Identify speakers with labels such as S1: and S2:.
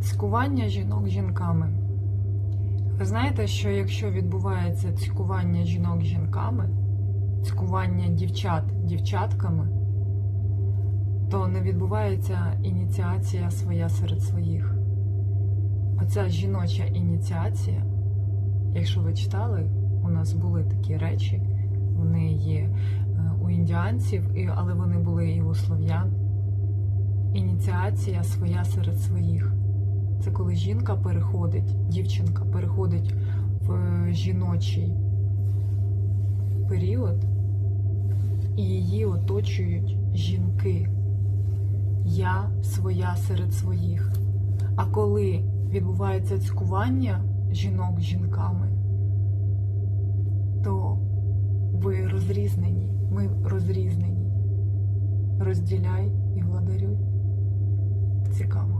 S1: Цькування жінок жінками. Ви знаєте, що якщо відбувається цькування жінок жінками, цькування дівчат дівчатками, то не відбувається ініціація своя серед своїх. Оця жіноча ініціація, якщо ви читали, у нас були такі речі, вони є е, у індіанців, але вони були і у слов'ян. Ініціація своя серед своїх. Коли жінка переходить, дівчинка переходить в жіночий період, і її оточують жінки. Я своя серед своїх. А коли відбувається цькування жінок з жінками, то ви розрізнені, ми розрізнені. Розділяй і владарюй. Цікаво.